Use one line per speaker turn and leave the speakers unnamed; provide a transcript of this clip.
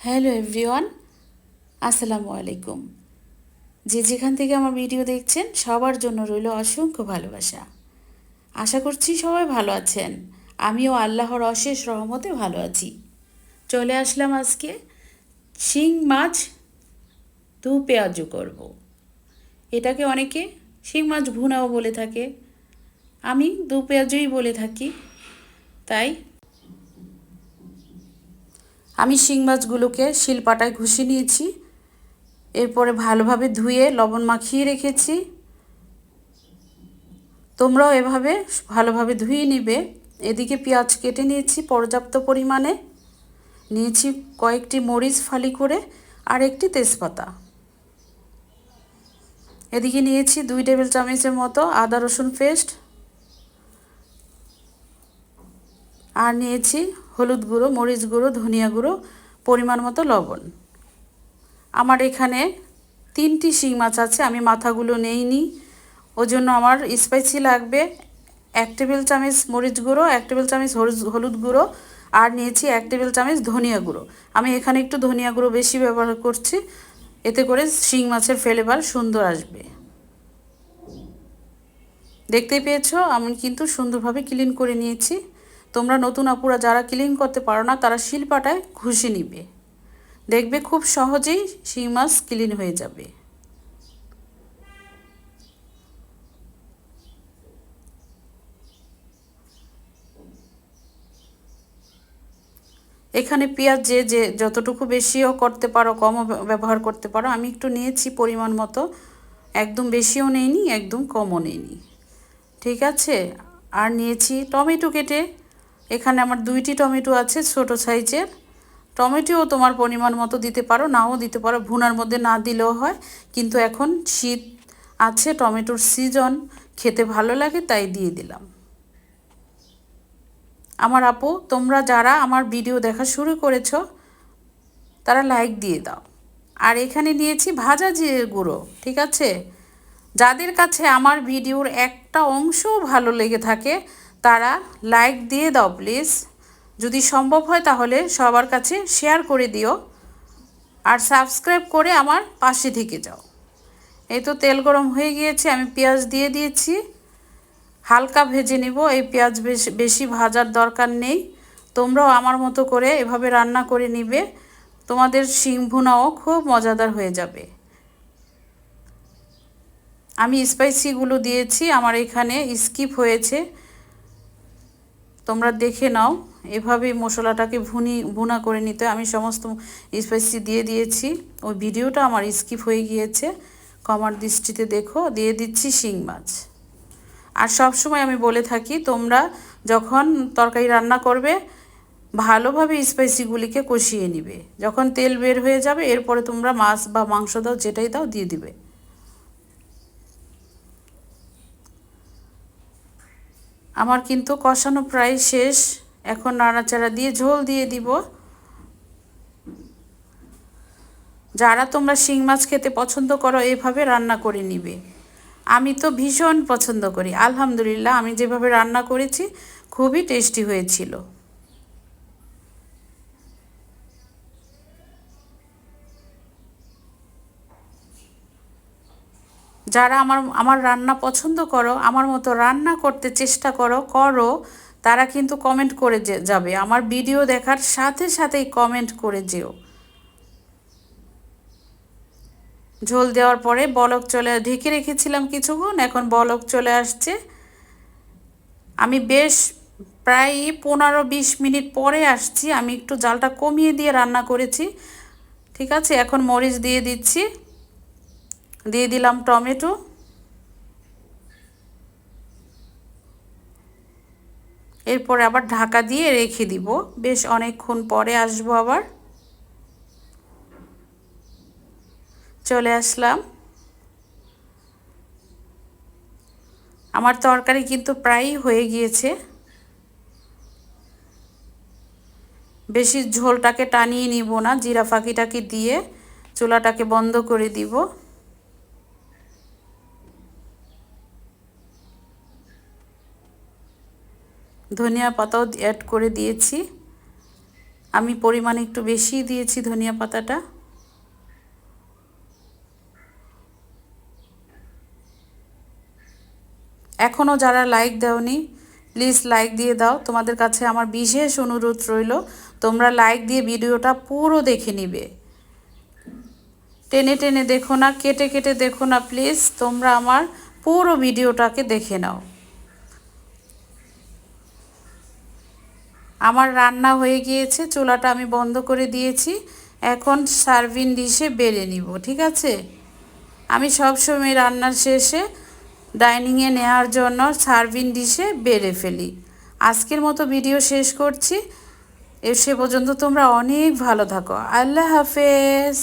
Hello everyone, আসসালামু আলাইকুম। যে যেখান থেকে আমার ভিডিও দেখছেন, সবার জন্য রইল অসংখ্য ভালোবাসা। আশা করছি সবাই ভালো আছেন। আমিও আল্লাহর অশেষ রহমতে ভালো আছি। চলে আসলাম আজকে শিং মাছ দু পেঁয়াজু করব। এটাকে অনেকে শিং মাছ ভুনাও বলে থাকে। আমি দু পেঁয়াজুই বলে থাকি। তাই আমি শিং মাছগুলোকে শিলপাটায় ঘষে নিয়েছি। এরপরে ভালোভাবে ধুয়ে লবণ মাখিয়ে রেখেছি। তোমরাও এভাবে ভালোভাবে ধুয়ে নিবে। এদিকে পেঁয়াজ কেটে নিয়েছি পর্যাপ্ত পরিমাণে। নিয়েছি কয়েকটি মরিচ ফালি করে আর একটি তেজপাতা। এদিকে নিয়েছি দুই টেবিল চামচের মতো আদা রসুন পেস্ট। আর নিয়েছি হলুদ গুঁড়ো, মরিচ গুঁড়ো, ধনিয়া গুঁড়ো, পরিমাণ মতো লবণ। আমার এখানে তিনটি শিং মাছ আছে, আমি মাথাগুলো নেইনি। জন্য আমার স্পাইসি লাগবে এক টেবিল চামচ মরিচ গুঁড়ো, এক টেবিল চামচ হলুদ গুঁড়ো, আর নিয়েছি এক টেবিল চামচ ধনিয়া গুঁড়ো। আমি এখানে একটু ধনিয়া গুঁড়ো বেশি ব্যবহার করছি, এতে করে শিং মাছের ফ্লেভার সুন্দর আসবে। দেখতেই পেয়েছ, আমি কিন্তু সুন্দরভাবে ক্লিন করে নিয়েছি। তোমরা নতুন আপুরা যারা ক্লিন করতে পারো না, তারা শিলপাটায় ঘুষে নিবে। দেখবে খুব সহজেই শিং মাছ ক্লিন হয়ে যাবে। এখানে পেঁয়াজ যে যে যতটুকু বেশিও করতে পারো, কমও ব্যবহার করতে পারো, আমি একটু নিয়েছি পরিমাণ মতো। একদম বেশিও নেইনি, একদম কমও নেইনি। ঠিক আছে? আর নিয়েছি টমেটো কেটে এখানে আমার দুইটি টমেটো আছে, ছোট সাইজের। টমেটোও তোমার পরিমাণ মতো দিতে পারো, নাও দিতে পারো, ভুনার মধ্যে না দিলেও হয়। কিন্তু এখন শীত আছে, টমেটোর সিজন খেতে ভালো লাগে তাই দিয়ে দিলাম। আমার আপু, তোমরা যারা আমার ভিডিও দেখা শুরু করেছ, তারা লাইক দিয়ে দাও। আর এখানে নিয়েছি ভাজা জিরে গুঁড়ো, ঠিক আছে? যাদের কাছে আমার ভিডিওর একটা অংশও ভালো লেগে থাকে তারা লাইক দিয়ে দাও প্লিজ যদি সম্ভব হয় তাহলে সবার কাছে শেয়ার করে দিও আর সাবস্ক্রাইব করে আমার পাশে থেকে যাও। এই তো তেল গরম হয়ে গিয়েছে, আমি পেঁয়াজ দিয়ে দিয়েছি। হালকা ভেজে নিব, এই পেঁয়াজ বেশি ভাজার দরকার নেই। তোমরাও আমার মতো করে এভাবে রান্না করে নিবে, তোমাদের শিং ভুনাও খুব মজাদার হয়ে যাবে। আমি স্পাইসিগুলো দিয়েছি, আমার এখানে স্কিপ হয়েছে। তোমরা দেখে নাও। এভাবেই মশলাটাকে ভুনি, ভুনা করে নিতে আমি সমস্ত স্পাইসি দিয়ে দিয়েছি। ওই ভিডিওটা আমার স্কিপ হয়ে গিয়েছে। কমার দৃষ্টিতে দেখো, দিয়ে দিচ্ছি শিং মাছ। আর সব সময় আমি বলে থাকি, তোমরা যখন তরকারি রান্না করবে, ভালোভাবে স্পাইসিগুলিকে কষিয়ে নিবে। যখন তেল বের হয়ে যাবে, এরপরে তোমরা মাছ বা মাংস দাও, যেটাই দাও, দিয়ে দিবে। আমার কিন্তু কষানো প্রায় শেষ। এখন নাড়াচাড়া দিয়ে ঝোল দিয়ে দিব। যারা তোমরা শিং মাছ খেতে পছন্দ করো, এভাবে রান্না করে নিবে। আমি তো ভীষণ পছন্দ করি। আলহামদুলিল্লাহ, আমি যেভাবে রান্না করেছি, খুবই টেস্টি হয়েছিল। যারা আমার আমার রান্না পছন্দ করো, আমার মতো রান্না করতে চেষ্টা করো করো, তারা কিন্তু কমেন্ট করে যাবে। আমার ভিডিও দেখার সাথে সাথেই কমেন্ট করে যেও। ঝোল দেওয়ার পরে বলক চলে, ঢেকে রেখেছিলাম কিছুক্ষণ, এখন বলক চলে আসছে। আমি বেশ প্রায় পনেরো বিশ মিনিট পরে আসছি, আমি একটু জালটা কমিয়ে দিয়ে রান্না করেছি। ঠিক আছে, এখন মরিচ দিয়ে দিচ্ছি। দিয়ে দিলাম টমেটো। এরপরে আবার ঢাকা দিয়ে রেখে দিব। বেশ অনেকক্ষণ পরে আসব আবার। চলে আসলাম। আমার তরকারি কিন্তু প্রায়ই হয়ে গিয়েছে। বেশি ঝোলটাকে টানিয়ে নিব না, জিরা ফাঁকিটাকে দিয়ে চুলাটাকে বন্ধ করে দিব। ধনিয়া পাতাও অ্যাড করে দিয়েছি। আমি পরিমাণে একটু বেশি দিয়েছি ধনিয়া পাতাটা। এখনও যারা লাইক দাওনি প্লিজ লাইক দিয়ে দাও। তোমাদের কাছে আমার বিশেষ অনুরোধ রইল, তোমরা লাইক দিয়ে ভিডিওটা পুরো দেখে নিবে। টেনে টেনে দেখো না, কেটে কেটে দেখো না প্লিজ তোমরা আমার পুরো ভিডিওটাকে দেখে নাও। আমার রান্না হয়ে গিয়েছে, চুলাটা আমি বন্ধ করে দিয়েছি। এখন সার্ভিং ডিশে বেড়ে নিব, ঠিক আছে? আমি সবসময় রান্নার শেষে ডাইনিংয়ে নেওয়ার জন্য সার্ভিং ডিশে বেড়ে ফেলি। আজকের মতো ভিডিও শেষ করছি। সে পর্যন্ত তোমরা অনেক ভালো থাকো। আল্লাহ হাফেজ।